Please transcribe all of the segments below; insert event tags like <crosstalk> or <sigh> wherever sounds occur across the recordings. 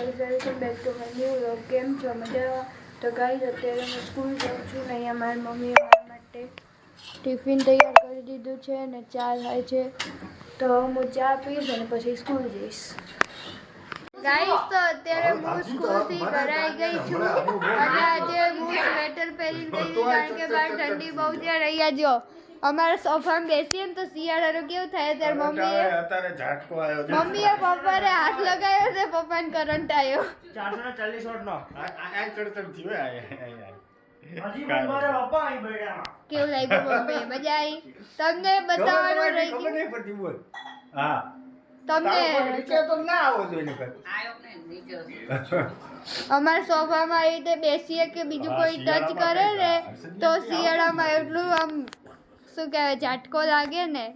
Welcome back to my new vlog કેમ છો મજામાં તો ગાઈઝ અત્યારે હું સ્કૂલ જાઉં છું ને અહીંયા મારી મમ્મીએ મારા માટે ટિફિન તૈયાર કરી દીધું છે અને ચા થાય છે. તો હું ચા પીશ અને પછી સ્કૂલ જઈશ. ગાઈસ તો અત્યારે હું સ્કૂલથી ભરાઈ ગઈ છું. અને આજે હું સ્વેટર પહેરીને ગઈ કારણ કે બહાર ઠંડી બહુ છે રહ્યા જો અમારા સોફામાં બેસીએ ને તો શિયાળાનું કેવું થાય ત્યારે મમ્મીએ અત્યારે ઝાટકો આવ્યો છે. મમ્મીએ પપ્પાને હાથ લગાવ્યો છે પપ્પાને કરંટ આવ્યો. ચારસો ને ચાલીસ વોટ નો. આ ચડચડ થયું આ- કેવું લાગ્યું મમ્મી મજા આવી? તમને બતાવવાનું રહી ગયું. નહીં પડતી બોલ. હા. અમારા સોફામાં આવી રીતે બેસીએ કે બીજું કોઈ ટચ કરે ને તો શિયાળામાં એટલું આમ શું કહેવાય, ઝાટકો લાગે ને?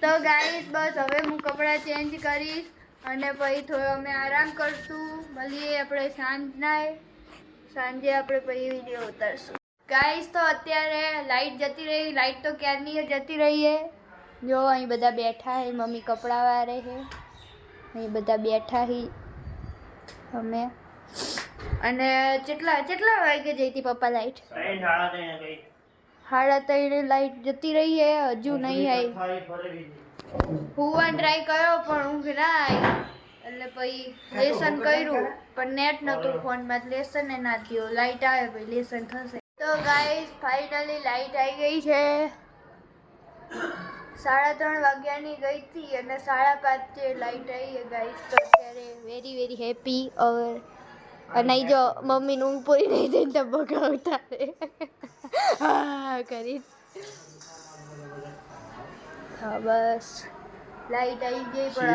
તો ગાઈસ બસ હવે હું કપડાં ચેન્જ કરીશ અને પછી થોડો અમે આરામ કરશું. મળીએ આપણે સાંજના. સાંજે આપણે પછી વીડિયો ઉતારશું. ગાઈસ તો અત્યારે લાઈટ જતી રહી. લાઈટ તો ક્યારની જતી રહી હે? જો, અહીં બધા બેઠા હે. મમ્મી કપડાં વારે હે. અહીં બધા બેઠા હી અમે. અને કેટલા કેટલા વાગે જઈ હતી પપ્પા લાઈટ સાડા ત્રણે લાઈટ જતી રહી હે હજુ નહીં આવી હું ફરી ટ્રાય કર્યો પણ ઊંઘ ના આવી એટલે પછી લેસન કર્યું પણ નેટ નહોતું ફોનમાં લેસન એ ના થયું. લાઈટ આવે પછી લેસન થશે. તો ગાઈસ ફાઇનલી લાઈટ આવી ગઈ છે. સાડા ત્રણ વાગ્યાની ગઈ હતી અને સાડા પાંચે લાઈટ આવી ગાઈસ તો અત્યારે વેરી વેરી હેપી ઓર અને જો મમ્મીનું ઊંઘ પૂરી નહીં થઈને તો બગાવતા હા કરી હા બસ લાઈટ આવી ગઈ પણ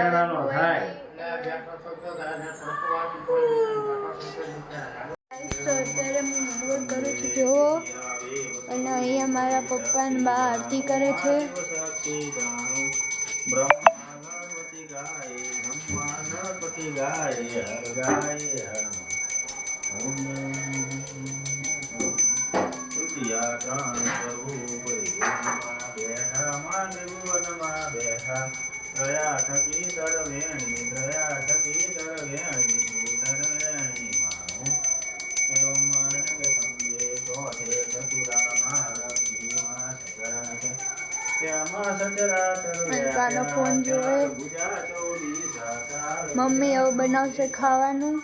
અત્યારે હું હોમવર્ક કરું છું જો અને અહીંયા મારા પપ્પા ને બા આરતી કરે છે ગાય, ગાય, હર ગાય હર. ઓમ તૃતીયા ત્રણ સ્વરૂપ યોગમાં બેઠા માનવનમાં બેઠા દયા થકી દર દયા થકી દર વેણી મારું એવમ મન કે સમજે ચોથે ચતુરા મહાલક્ષ્મીમાં સચરણ શ્યામા સચરાચર હલકાનો ફોન જોવે. મમ્મી હવે બનાવશે ખાવાનું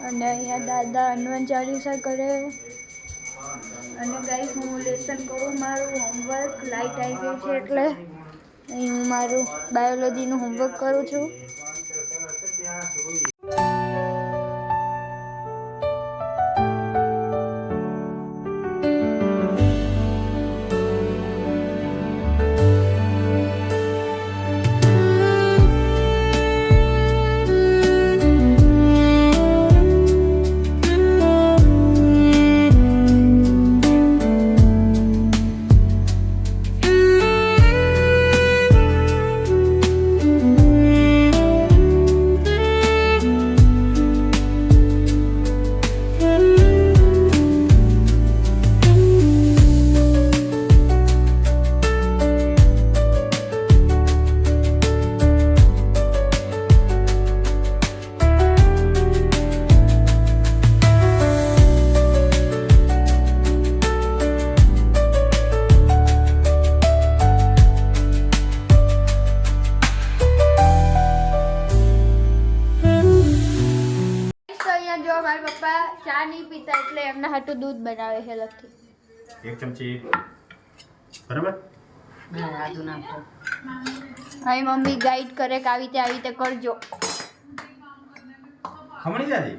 અને અહીંયા દાદા હનુમાન ચાલીસા કરે અને ગાઈસ હું લેસન કરું, મારું હોમવર્ક લાઈટ આવી ગઈ છે એટલે હું મારું બાયોલોજીનું હોમવર્ક કરું છું. દૂધ બનાવે છે લખી એક ચમચી બરાબર? અહીં મમ્મી ગાઈડ કરે કે આવી રીતે આવી રીતે કરજો. ખમણી દાદી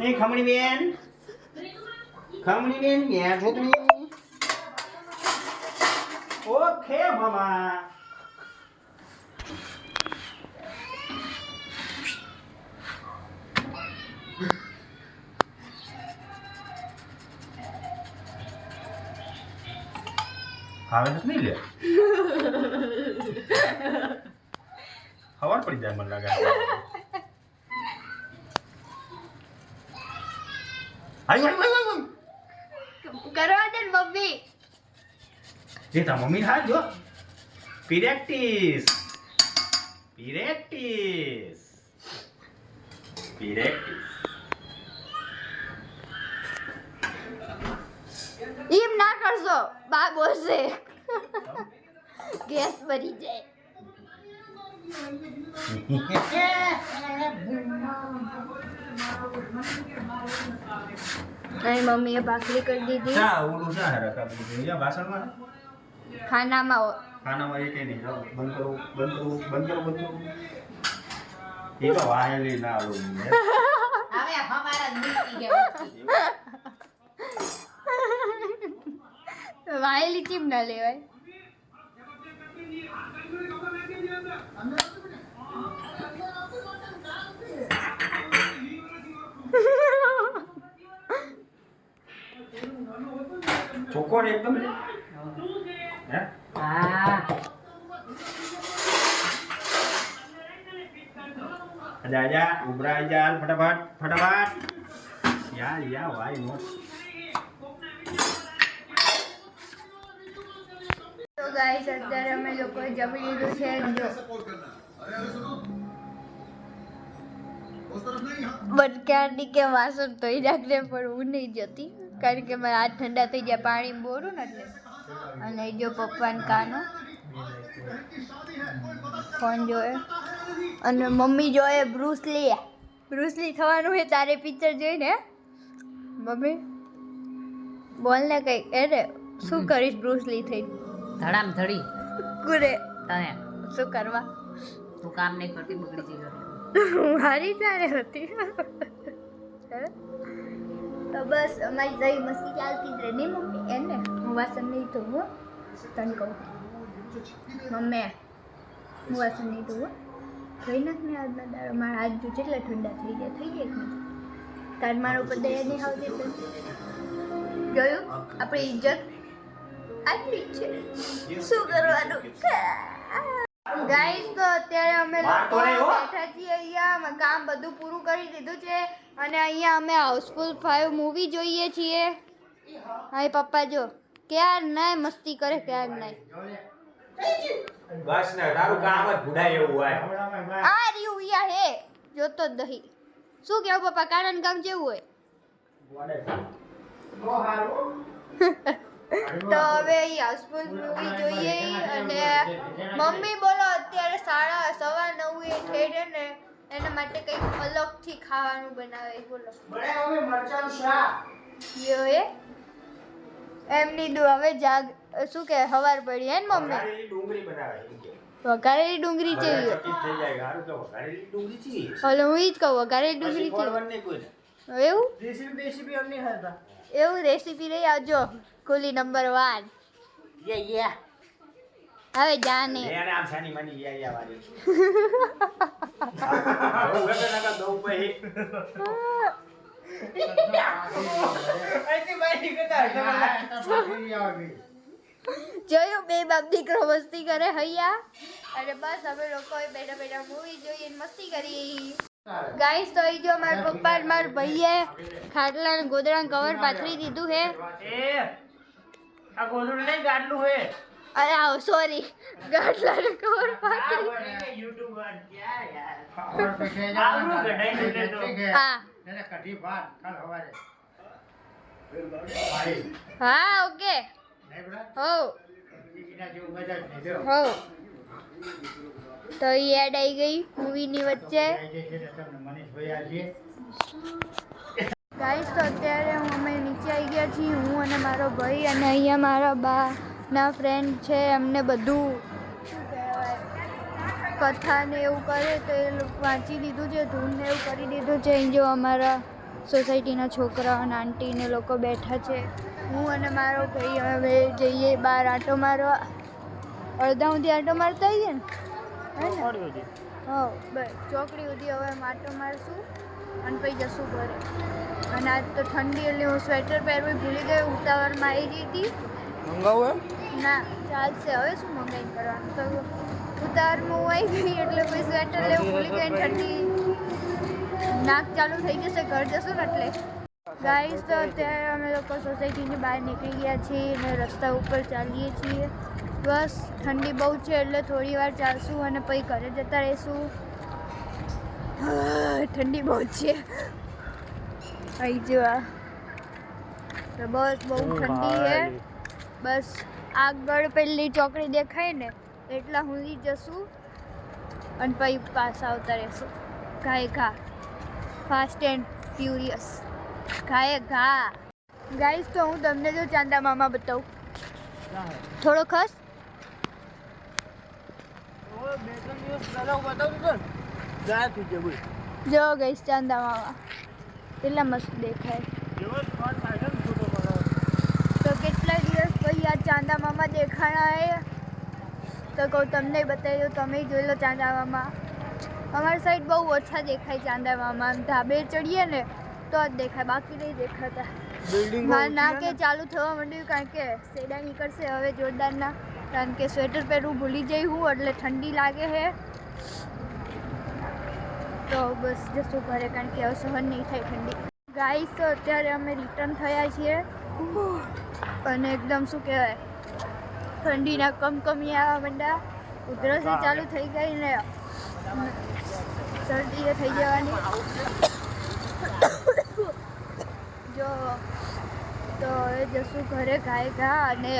એ ખમણી બેન. ખમણી બેન ક્યાં છો તમે ઓકે મામા. આવે છે નહીં લે. ખબર પડી જાય મને લાગે. આવી આવી આવી કરવા દે મમ્મી. એ તા મમ્મી થાય જો. પ્રેક્ટિસ પ્રેક્ટિસ પ્રેક્ટિસ એમ ના કરશો. બા બોલશે. ગેસ ભરી જાય. મારી મમ્મીએ ભાખરી કરી દીધી. શા ઓલું શા રકાબી છે યા વાસણમાં? ખાનામાં ખાનામાં એ કઈ નહીં બંધ કરો બંધ કરો બંધ કરો બંધ. કરો એ તો વાહેલી ના હે. <laughs> હવે વાયેલી ચીમ ના લેવાય? ને એકદમ. આજા આજા ઉભરા ફટાફટ ફટાફટ. યાર યા વાય નોટ ગાઈસ, અત્યારે અમે લોકો જમી લીધું છે. બટકાની કે વાસણ તો નાખને પણ હું નહીં જતી, કારણ કે મારા હાથ ઠંડા થઈ ગયા, પાણી બોરું ને એટલે. અને જો પપ્પાને કાનો. ફોન જોયે. અને મમ્મી જોયે બ્રુસલી બ્રુસલી થવાનું છે તારે પિક્ચર જોઈને મમ્મી બોલને કંઈક. અરે શું કરીશ બ્રુસલી થઈને? ધડામ ધડી. કુરે તને. શું કરવા? તું કામ નહીં કરતી બગડી જઈ મારી ત્યારે હતી. તો બસ અમારી જઈ મસ્તી ચાલતી જ રહે. નહીં મમ્મી એને? હું વાસણ નહીં ધોવું તને કહું. મમ્મી હું વાસણ નહીં ધોવું થઈ નાખ ને આજના દાડો. મારા હાથ જો કેટલા ઠંડા થઈ ગયા. થઈ ગયા તાર મારા ઉપર દયા નહીં આવતી તો? જોયું આપણી ઇજ્જત આટલી છે. શું કરવાનું? ગાઈસ તો અત્યારે અમે લોકો. બેઠા છીએ અહીંયા. અમે કામ બધું પૂરું કરી દીધું છે. અને અહીંયા અમે હાઉસફુલ ફાઈવ મૂવી જોઈએ છીએ. હા પપ્પા જો. ક્યાર નહીં મસ્તી કરે ક્યાર નહીં બસ ને તારું કામ જ ભૂડાય એવું હોય. આ રહ્યું યા હે. જોતો જ નહીં. શું કેવું પપ્પા? કારણ કામ જેવું હોય? <laughs> તો હવે અહીં હાઉસફુલ મૂવી જોઈએ અને મમ્મી બોલો અત્યારે સાડા સવા નવે એ રહે ને એના માટે કંઈક અલગથી ખાવાનું બનાવે બોલો. યો એ? એમની દુ હવે જાગ શું કે હવાર પડી હે ને મમ્મી? વઘારેલી ડુંગળી છે. હવે હું ઈ જ કહું વઘારેલી ડુંગળી છે. ખોળવાનું રેસીપી કોઈને. એવું એવું રેસીપી રહી આવજો કુલી નંબર વન યે યે હવે જાને. એને આમ સાની માની યા યા વાળી. બહુ ગમે નકર દઉં પછી. જોયું બે બાપ દીકરો મસ્તી કરે હૈયા? અને બસ અમે લોકો બેઠા બેઠા મૂવી જોઈએ ને મસ્તી કરી. ગાઈસ તો અહીં જો મારા પપ્પા અને મારા ભાઈએ ખાટલા ને ગોદડા કવર પાથરી દીધું હે. અરે આવો સોરી ગાટલા ને કવર પાથરી. હા. હા ઓકે. હો હો તો એ એડ આવી ગઈ મૂવીની વચ્ચે. ગાઈસ તો અત્યારે હું અમે નીચે આવી ગયા છીએ, હું અને મારો ભાઈ અને અહીંયા મારા બા ના ફ્રેન્ડ છે, એમને બધું શું કહેવાય, કથા ને એવું કરે તો એ વાંચી દીધું છે, ધૂન ને એવું કરી દીધું છે. અહીં જો અમારા સોસાયટીના છોકરા અને આંટી ને લોકો બેઠા છે. હું અને મારો ભાઈ હવે જઈએ બહાર આંટો મારવા. અડધા સુધી આંટો મારતા આવીએ ને? હે બસ. ચોકડી સુધી હવે માટો મારશું અને પછી જશું ઘરે. અને આજ તો ઠંડી એટલે હું સ્વેટર પહેરવું ભૂલી ગઈ ઉતાવળમાં આવી ગઈ હતી. ના ચાલશે. હવે શું મંગાઈ કરવાનું? તો ઉતાવળમાં હું આવી ગઈ એટલે પછી સ્વેટર લેવું ભૂલી ગઈ ઠંડી. નાક ચાલુ થઈ જશે ઘર જશું ને એટલે. ગાઈસ તો અત્યારે અમે લોકો સોસાયટીની બહાર નીકળી ગયા છીએ અને રસ્તા ઉપર ચાલીએ છીએ. બસ ઠંડી બહુ છે એટલે થોડી વાર ચાલશું અને પછી ઘરે જતા રહીશું. ઠંડી બહુ છે. આવી જવા તો બસ બહુ ઠંડી છે બસ આગળ પેલી ચોકડી દેખાય ને એટલા સુધી જશું અને પછી પાછા આવતા રહેશું. ઘાય ઘા. ફાસ્ટ એન્ડ ફ્યુરિયસ ઘાય ઘા. ગાઈસ તો હું તમને જો ચાંદા મામા બતાવું. થોડો ખસ. જો ગઈશ ચાંદા મામા કેટલા મસ્ત દેખાય. તો કેટલા દિવસ પછી આ ચાંદા મામા દેખાણા હે? તો કહું તમને બતાવી દઉં તમે જોઈ લો ચાંદા મામા અમારી સાઈડ બહુ ઓછા દેખાય ચાંદા મામા આમ ધાબે ચડીએ ને તો જ દેખાય. બાકી નહીં દેખાતા. મારા નાકે ચાલુ થવા માંડ્યું કારણ કે સેડા નીકળશે હવે જોરદારના. કારણ કે સ્વેટર પહેરવું ભૂલી જઈ હું એટલે ઠંડી લાગે છે તો બસ જશું ઘરે કારણ કે હવે સહન નહીં થાય ઠંડી. ગાઈસ તો અત્યારે અમે રિટર્ન થયા છીએ. અને એકદમ શું કહેવાય ઠંડીના કમકમી આવવા માંડ્યા ઉધરસે ચાલુ થઈ ગઈ ને શરદીએ થઈ જવાની. જો તો હવે જશું ઘરે ગાય ગા અને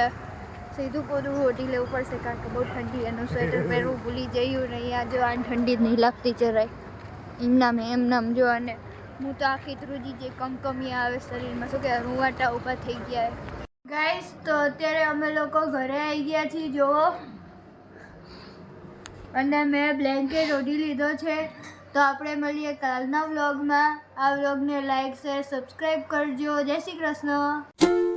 સીધું પોતું ઓઢી લેવું પડશે કારણ કે બહુ ઠંડી એનું સ્વેટર પહેરવું ભૂલી જયું ને અહીંયા જો આ ઠંડી નહીં લાગતી જરાય. એમનામ એમનામ જો અને હું તો આખી ધ્રુજી જે કમકમી આવે શરીરમાં, શું કહેવાય, રૂવાટા ઊભા થઈ ગયા ગાઈસ તો અત્યારે અમે લોકો ઘરે આવી ગયા છીએ, જુઓ. અને મેં બ્લેન્કેટ ઓઢી લીધો છે. તો આપણે મળીએ કાલના વ્લોગમાં આ વ્લોગને લાઇક શેર સબસ્ક્રાઈબ કરજો. જય શ્રી કૃષ્ણ.